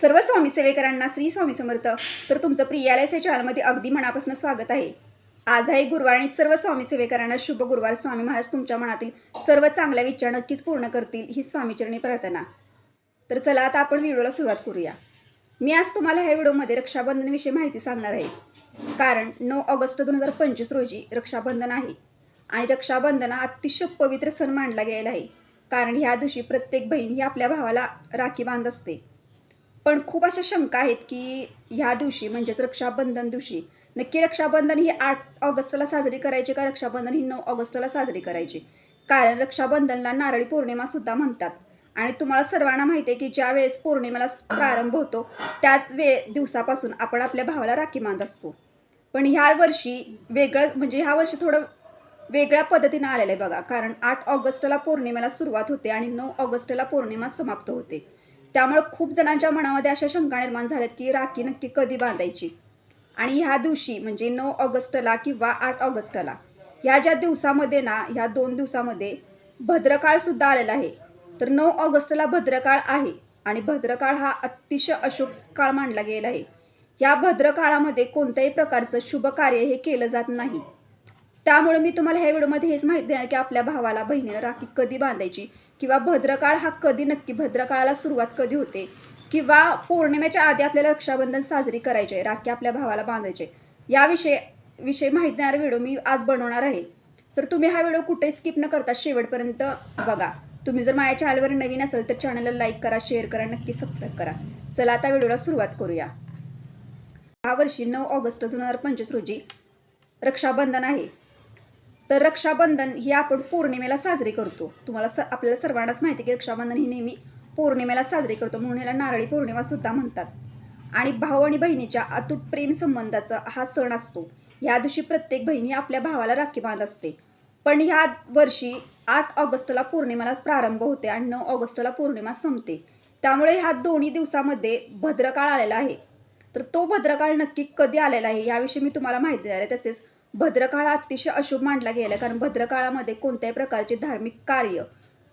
सर्व स्वामी सेवेकरांना श्री स्वामी समर्थ. तर तुमचं प्रियालयाच्या चॅनलमध्ये अगदी मनापासून स्वागत आहे. आज आहे गुरुवार आणि सर्व स्वामी सेवेकरांना शुभ गुरुवार. स्वामी महाराज तुमच्या मनातील सर्व चांगल्या विचार नक्कीच पूर्ण करतील ही स्वामीचरणी प्रार्थना. तर चला आता आपण व्हिडिओला सुरुवात करूया. मी आज तुम्हाला ह्या व्हिडिओमध्ये रक्षाबंधनविषयी माहिती सांगणार आहे. कारण नऊ ऑगस्ट दोन हजार पंचवीस रोजी रक्षाबंधन आहे. आणि रक्षाबंधन हा अतिशय पवित्र सण मानला गेलेला आहे. कारण ह्या दिवशी प्रत्येक बहीण ही आपल्या भावाला राखी बांध असते. पण खूप अशा शंका आहेत की ह्या दिवशी म्हणजेच रक्षाबंधन दिवशी नक्की रक्षाबंधन ही आठ ऑगस्टला साजरी करायची का रक्षाबंधन ही नऊ ऑगस्टला साजरी करायची? कारण रक्षाबंधनला नारळी पौर्णिमा सुद्धा म्हणतात. आणि तुम्हाला सर्वांना माहिती आहे की ज्या वेळेस पौर्णिमेला प्रारंभ होतो त्याच वे दिवसापासून आपण आपल्या भावाला राखी मानत असतो. पण ह्या वर्षी वेगळं म्हणजे ह्या वर्षी थोडं वेगळ्या पद्धतीनं आलेलं आहे बघा. कारण आठ ऑगस्टला पौर्णिमेला सुरुवात होते आणि नऊ ऑगस्टला पौर्णिमा समाप्त होते. त्यामुळे खूप जणांच्या मनामध्ये अशा शंका निर्माण झाल्यात की राखी नक्की कधी बांधायची? आणि ह्या दिवशी म्हणजे नऊ ऑगस्टला किंवा आठ ऑगस्टला ह्या ज्या दिवसामध्ये ना ह्या दोन दिवसामध्ये भद्रकाळसुद्धा आलेला आहे. तर नऊ ऑगस्टला भद्रकाळ आहे आणि भद्रकाळ हा अतिशय अशुभ काळ मानला गेला आहे. या भद्रकाळामध्ये कोणत्याही प्रकारचं शुभ कार्य हे केलं जात नाही. त्यामुळे मी तुम्हाला ह्या व्हिडिओमध्ये हेच माहिती देणार की आपल्या भावाला बहिणीला राखी कधी बांधायची? किंवा भद्रकाळ हा कधी नक्की भद्रकाळाला सुरुवात कधी होते? किंवा पौर्णिमेच्या आधी आपल्याला रक्षाबंधन साजरी करायचे आहे राखी आपल्या भावाला बांधायचे याविषयी विषयी माहिती देणारा व्हिडिओ मी आज बनवणार आहे. तर तुम्ही हा व्हिडिओ कुठे स्किप न करता शेवटपर्यंत बघा. तुम्ही जर माझ्या चॅनलवर नवीन असेल तर चॅनलला लाईक करा शेअर करा नक्की सबस्क्राईब करा. चला आता व्हिडिओला सुरुवात करूया. हा वर्षी नऊ ऑगस्ट दोन हजार पंचवीस रोजी रक्षाबंधन आहे. तर रक्षाबंधन ही आपण पौर्णिमेला साजरी करतो. तुम्हाला स आपल्याला सर्वांनाच माहिती आहे की रक्षाबंधन ही नेहमी पौर्णिमेला साजरी करतो. म्हणून याला नारळी पौर्णिमासुद्धा म्हणतात. आणि भाऊ आणि बहिणीच्या अतूट प्रेम संबंधाचा हा सण असतो. ह्या दिवशी प्रत्येक बहिणी आपल्या भावाला राखी बांध असते. पण ह्या वर्षी आठ ऑगस्टला पौर्णिमेला प्रारंभ होते आणि नऊ ऑगस्टला पौर्णिमा संपते. त्यामुळे ह्या दोन्ही दिवसामध्ये भद्रकाळ आलेला आहे. तर तो भद्रकाळ नक्की कधी आलेला आहे याविषयी मी तुम्हाला माहिती देणार आहे. तसेच भद्रकाळ अतिशय अशुभ मानला गेला कारण भद्रकाळामध्ये कोणत्याही प्रकारचे धार्मिक कार्य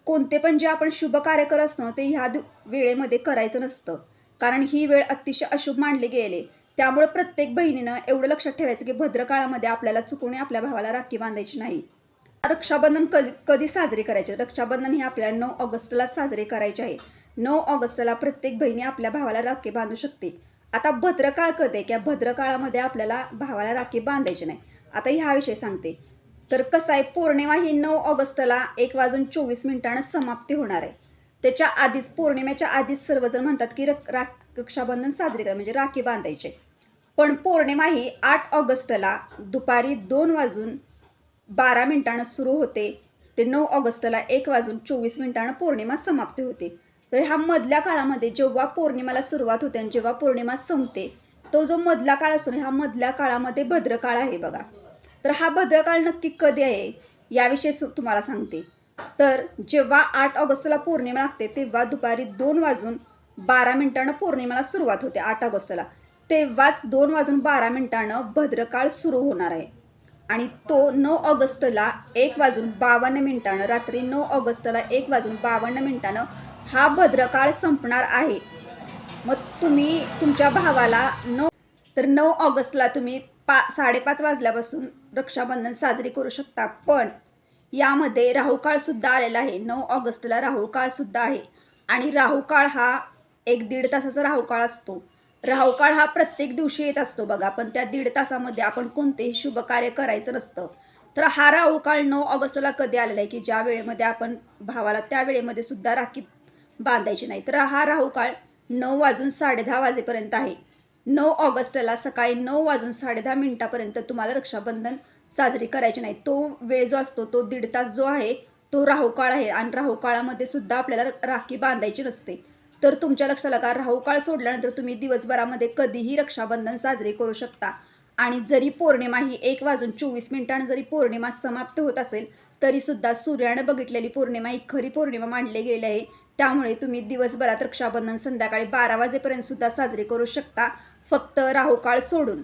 कोणते पण जे आपण शुभ कार्य करत असतो ते ह्या वेळेमध्ये करायचं नसतं. कारण ही वेळ अतिशय अशुभ मानली गेले. त्यामुळे प्रत्येक बहिणीनं एवढं लक्षात ठेवायचं की भद्रकाळामध्ये आपल्याला चुकून आपल्या भावाला राखी बांधायची नाही. रक्षाबंधन कधी कधी साजरी करायचे? रक्षाबंधन हे आपल्याला नऊ ऑगस्टला साजरे करायचे आहे. नऊ ऑगस्टला प्रत्येक बहिणी आपल्या भावाला राखी बांधू शकते. आता भद्रकाळ कधी की किंवा भद्रकाळामध्ये आपल्याला भावाला राखी बांधायची नाही. आता ह्या विषयी सांगते. तर कसं आहे पौर्णिमा ही नऊ ऑगस्टला एक वाजून चोवीस मिनिटानं समाप्ती होणार आहे. त्याच्या आधीच पौर्णिमेच्या आधीच सर्वजण म्हणतात की रक राख रक्षाबंधन साजरे करा म्हणजे राखी बांधायचे. पण पौर्णिमा ही आठ ऑगस्टला दुपारी दोन वाजून बारा मिनिटानं सुरू होते. ते नऊ ऑगस्टला एक वाजून चोवीस मिनिटानं पौर्णिमा समाप्ती होते. तर ह्या मधल्या काळामध्ये जेव्हा पौर्णिमाला सुरुवात होते आणि जेव्हा पौर्णिमा संपते तो जो मधला काळ असून ह्या मधल्या काळामध्ये भद्रकाळ आहे बघा. तर हा भद्रकाळ नक्की कधी आहे? याविषयी सु तुम्हाला सांगते. तर जेव्हा आठ ऑगस्टला पौर्णिमा लागते तेव्हा दुपारी दोन वाजून बारा मिनिटानं पौर्णिमेला सुरुवात होते आठ ऑगस्टला. तेव्हाच दोन वाजून बारा मिनिटानं भद्रकाळ सुरू होणार आहे. आणि तो नऊ ऑगस्टला एक वाजून बावन्न मिनिटानं रात्री नऊ ऑगस्टला एक वाजून बावन्न मिनिटानं हा भद्रकाळ संपणार आहे. मग तुम्ही तुमच्या भावाला नऊ तर नऊ ऑगस्टला तुम्ही पा साडेपाच वाजल्यापासून रक्षाबंधन साजरी करू शकता. पण यामध्ये राहुकाळसुद्धा आलेला आहे. नऊ ऑगस्टला राहुकाळसुद्धा आहे. आणि राहुकाळ हा एक दीड तासाचा राहुकाळ असतो. राहुकाळ हा प्रत्येक दिवशी येत असतो बघा. पण त्या दीड तासामध्ये आपण कोणतेही शुभ कार्य करायचं नसतं. तर हा राहुकाळ नऊ ऑगस्टला कधी आलेला आहे की ज्या वेळेमध्ये आपण भावाला त्या वेळेमध्ये सुद्धा राखी बांधायची नाही. तर हा राहुकाळ नऊ वाजून साडेदहा वाजेपर्यंत आहे. नऊ ऑगस्टला सकाळी नऊ वाजून साडेदहा मिनिटापर्यंत तुम्हाला रक्षाबंधन साजरी करायची नाही. तो वेळ जो असतो तो दीड तास जो आहे तो राहुकाळ आहे आणि राहुकाळामध्ये सुद्धा आपल्याला राखी बांधायची नसते. तर तुमच्या लक्षात का? राहुकाळ सोडल्यानंतर तुम्ही दिवसभरामध्ये कधीही रक्षाबंधन साजरे करू शकता. आणि जरी पौर्णिमा ही एक वाजून चोवीस मिनिटांनी जरी पौर्णिमा समाप्त होत असेल तरीसुद्धा सूर्यानं बघितलेली पौर्णिमा ही खरी पौर्णिमा मांडली गेली आहे. त्यामुळे तुम्ही दिवसभरात रक्षाबंधन संध्याकाळी बारा वाजेपर्यंत सुद्धा साजरे करू शकता. फक्त राहुकाळ सोडून.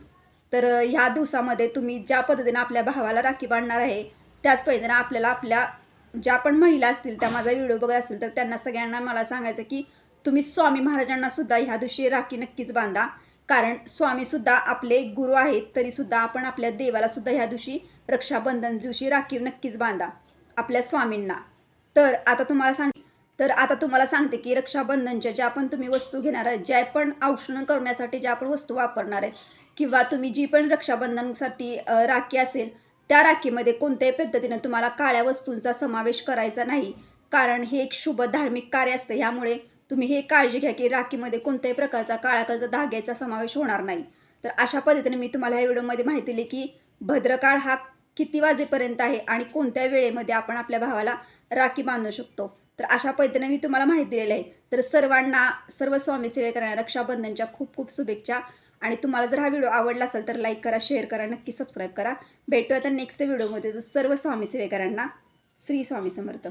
तर ह्या दिवसामध्ये तुम्ही ज्या पद्धतीनं आपल्या भावाला राखी बांधणार आहे त्याच पद्धतीनं आपल्याला आपल्या ज्या पण महिला असतील त्या माझा व्हिडिओ बघत असतील तर त्यांना सगळ्यांना मला सांगायचं की तुम्ही स्वामी महाराजांना सुद्धा ह्या दिवशी राखी नक्कीच बांधा. कारण स्वामीसुद्धा आपले गुरु आहेत तरीसुद्धा आपण आपल्या देवाला सुद्धा ह्या दिवशी रक्षाबंधन दिवशी राखी नक्कीच बांधा आपल्या स्वामींना. तर आता तुम्हाला सांग तर आता तुम्हाला सांगते की रक्षाबंधनच्या ज्या पण तुम्ही वस्तू घेणार आहेत ज्या पण औषण करण्यासाठी ज्या पण वस्तू वापरणार आहेत किंवा तुम्ही जी पण रक्षाबंधनसाठी राखी असेल त्या राखीमध्ये कोणत्याही पद्धतीनं तुम्हाला काळ्या वस्तूंचा समावेश करायचा नाही. कारण हे एक शुभ धार्मिक कार्य असतं. ह्यामुळे तुम्ही हे काळजी घ्या की राखीमध्ये कोणत्याही प्रकारचा काळ्या कलरचा धाग्याचा समावेश होणार नाही. तर अशा पद्धतीने मी तुम्हाला ह्या व्हिडिओमध्ये माहिती दिली की भद्रकाळ हा किती वाजेपर्यंत आहे आणि कोणत्या वेळेमध्ये आपण आपल्या भावाला राखी बांधू शकतो. तर अशा पद्धतीने मी तुम्हाला माहिती दिलेली आहे. तर सर्वांना सर्व स्वामी सेवेकरांना रक्षाबंधनच्या खूप खूप शुभेच्छा. आणि तुम्हाला जर हा व्हिडिओ आवडला असेल तर लाईक करा शेअर करा नक्की सबस्क्राईब करा. भेटूया आता नेक्स्ट व्हिडिओमध्ये सर्व स्वामी सेवेकरांना. श्री स्वामी समर्थ.